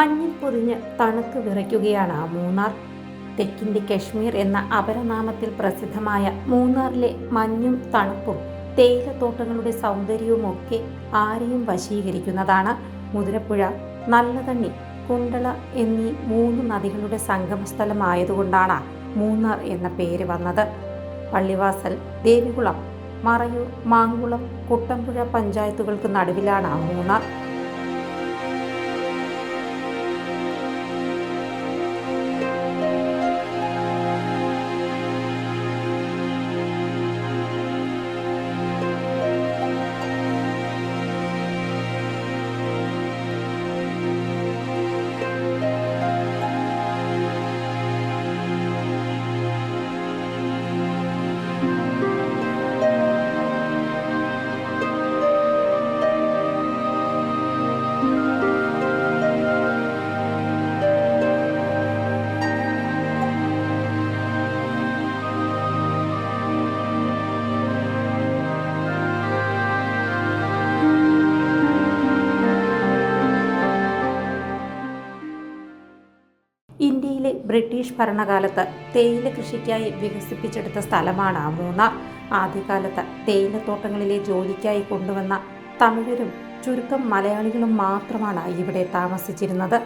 മഞ്ഞിൽ പൊതിഞ്ഞ് തണുത്ത് വിറയ്ക്കുകയാണ് മൂന്നാർ. തെക്കിന്റെ കശ്മീർ എന്ന അപരനാമത്തിൽ പ്രസിദ്ധമായ മൂന്നാറിലെ മഞ്ഞും തണുപ്പും തേയിലത്തോട്ടങ്ങളുടെ സൗന്ദര്യവുമൊക്കെ ആരെയും വശീകരിക്കുന്നതാണ്. മുതിരപ്പുഴ നല്ലതണ്ണി കുണ്ടള എന്നീ മൂന്ന് നദികളുടെ സംഗമസ്ഥലമായതുകൊണ്ടാണ് മൂന്നാർ എന്ന പേര് വന്നത്. പള്ളിവാസൽ ദേവികുളം മറയൂർ മാങ്കുളം കുട്ടമ്പുഴ പഞ്ചായത്തുകൾക്ക് നടുവിലാണ് മൂന്നാർ. ഇന്ത്യയിലെ ബ്രിട്ടീഷ് ഭരണകാലത്ത് തേയില കൃഷിക്കായി വികസിപ്പിച്ചെടുത്ത സ്ഥലമാണ് മൂന്നാർ. ആദ്യകാലത്ത് തേയിലത്തോട്ടങ്ങളിലെ ജോലിക്കായി കൊണ്ടുവന്ന തമിഴരും ചുരുക്കം മലയാളികളും മാത്രമാണ് ഇവിടെ താമസിച്ചിരുന്നത്.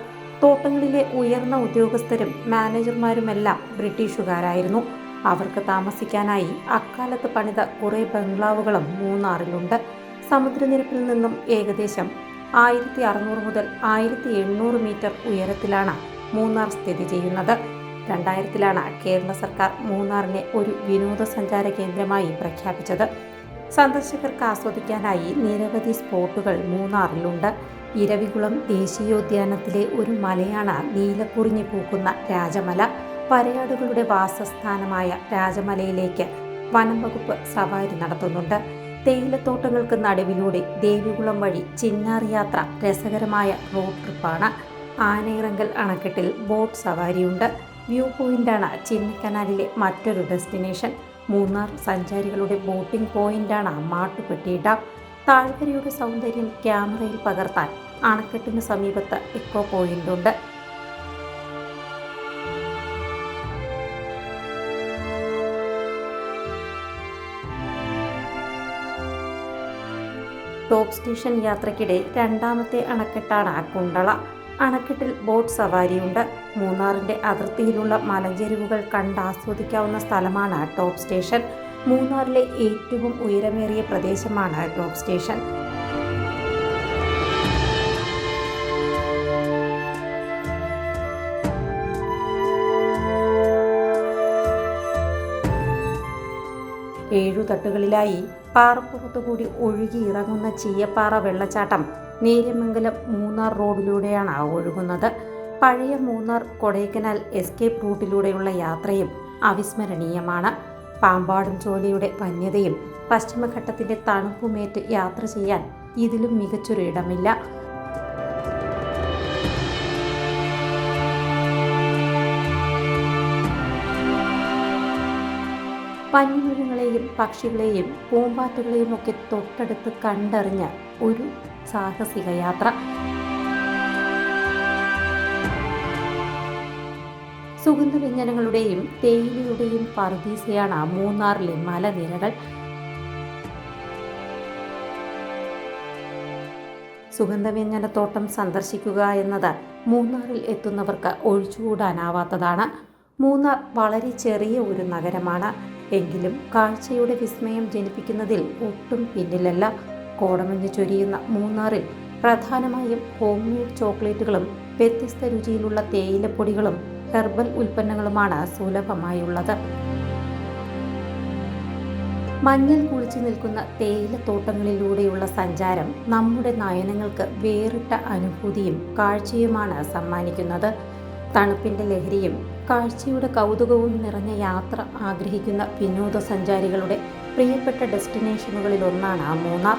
തോട്ടങ്ങളിലെ ഉയർന്ന ഉദ്യോഗസ്ഥരും മാനേജർമാരുമെല്ലാം ബ്രിട്ടീഷുകാരായിരുന്നു. അവർക്ക് താമസിക്കാനായി അക്കാലത്ത് പണിത കുറേ ബംഗ്ലാവുകളും മൂന്നാറിലുണ്ട്. സമുദ്രനിരപ്പിൽ നിന്നും ഏകദേശം ആയിരത്തി അറുന്നൂറ് മുതൽ ആയിരത്തി എണ്ണൂറ് മീറ്റർ ഉയരത്തിലാണ് മൂന്നാർ സ്ഥിതി ചെയ്യുന്നത്. രണ്ടായിരത്തിലാണ് കേരള സർക്കാർ മൂന്നാറിനെ ഒരു വിനോദസഞ്ചാര കേന്ദ്രമായി പ്രഖ്യാപിച്ചത്. സന്ദർശകർക്ക് ആസ്വദിക്കാനായി നിരവധി സ്പോട്ടുകൾ മൂന്നാറിലുണ്ട്. ഇരവികുളം ദേശീയോദ്യാനത്തിലെ ഒരു മലയാണ് നീലക്കുറിഞ്ഞു പൂക്കുന്ന രാജമല. പരയാടുകളുടെ വാസസ്ഥാനമായ രാജമലയിലേക്ക് വനം വകുപ്പ് സവാരി നടത്തുന്നുണ്ട്. തേയിലത്തോട്ടങ്ങൾക്ക് നടുവിലൂടെ ദേവികുളം വഴി ചിന്നാർ യാത്ര രസകരമായ റോഡ് ട്രിപ്പാണ്. ആനയിറങ്കൽ അണക്കെട്ടിൽ ബോട്ട് സവാരിയുണ്ട്. വ്യൂ പോയിന്റാണ് ചിന്നക്കനാലിലെ മറ്റൊരു ഡെസ്റ്റിനേഷൻ. മൂന്നാർ സഞ്ചാരികളുടെ ബോട്ടിംഗ് പോയിന്റാണ് മാട്ടുപെട്ടി ഡാം താഴ്വരയുടെ സൗന്ദര്യം ക്യാമറയിൽ പകർത്താൻ അണക്കെട്ടിന് സമീപത്ത് ഇക്കോ പോയിന്റുണ്ട് ടോപ്പ് സ്റ്റേഷൻ യാത്രയ്ക്കിടെ രണ്ടാമത്തെ അണക്കെട്ടാണ് കുണ്ടള. അണക്കെട്ടിൽ ബോട്ട് സവാരിയുണ്ട്. മൂന്നാറിന്റെ അതിർത്തിയിലുള്ള മലഞ്ചെരിവുകൾ കണ്ടാസ്വദിക്കാവുന്ന സ്ഥലമാണ് ടോപ്പ് സ്റ്റേഷൻ. മൂന്നാറിലെ ഏറ്റവും ഉയരമേറിയ പ്രദേശമാണ് ടോപ്പ് സ്റ്റേഷൻ. ഏഴു തട്ടുകളിലായി പാറപ്പുറത്തുകൂടി ഒഴുകി ഇറങ്ങുന്ന ചീയപ്പാറ വെള്ളച്ചാട്ടം നേര്യമംഗലം മൂന്നാർ റോഡിലൂടെയാണ് ഒഴുകുന്നത്. പഴയ മൂന്നാർ കൊടൈക്കനാൽ എസ്കേപ്പ് റൂട്ടിലൂടെയുള്ള യാത്രയും അവിസ്മരണീയമാണ്. പാമ്പാടും ചോലയുടെ വന്യതയും പശ്ചിമഘട്ടത്തിന്റെ തണുപ്പുമേറ്റ് യാത്ര ചെയ്യാൻ ഇതിലും മികച്ചൊരു ഇടമില്ല. വന്യമൃഗങ്ങളെയും പക്ഷികളെയും പൂമ്പാറ്റുകളെയും ഒക്കെ തൊട്ടടുത്ത് കണ്ടറിഞ്ഞ ഒരു സാഹസിക യാത്ര സുഗന്ധവ്യഞ്ജനങ്ങളുടെയും തേയിലയുടെയും പർദീസയാണ് മൂന്നാറിലെ മലനിരകൾ. സുഗന്ധവ്യഞ്ജനത്തോട്ടം സന്ദർശിക്കുക എന്നത് മൂന്നാറിൽ എത്തുന്നവർക്ക് ഒഴിച്ചുകൂടാനാവാത്തതാണ്. മൂന്നാർ വളരെ ചെറിയ ഒരു നഗരമാണ്. എങ്കിലും കാഴ്ചയുടെ വിസ്മയം ജനിപ്പിക്കുന്നതിൽ ഒട്ടും പിന്നിലല്ല. കോടമഞ്ഞ് ചൊരിയുന്ന മൂന്നാറിൽ പ്രധാനമായും ഹോം മെയ്ഡ് ചോക്ലേറ്റുകളും വ്യത്യസ്ത രുചിയിലുള്ള തേയിലപ്പൊടികളും ഹെർബൽ ഉൽപ്പന്നങ്ങളുമാണ് സുലഭമായുള്ളത്. മഞ്ഞൽ കുളിച്ചു നിൽക്കുന്ന തേയിലത്തോട്ടങ്ങളിലൂടെയുള്ള സഞ്ചാരം നമ്മുടെ നയനങ്ങൾക്ക് വേറിട്ട അനുഭൂതിയും കാഴ്ചയുമാണ് സമ്മാനിക്കുന്നത്. തണുപ്പിന്റെ ലഹരിയും കാഴ്ചയുടെ കൗതുകവും നിറഞ്ഞ യാത്ര ആഗ്രഹിക്കുന്ന വിനോദസഞ്ചാരികളുടെ പ്രിയപ്പെട്ട ഡെസ്റ്റിനേഷനുകളിലൊന്നാണ് മൂന്നാർ.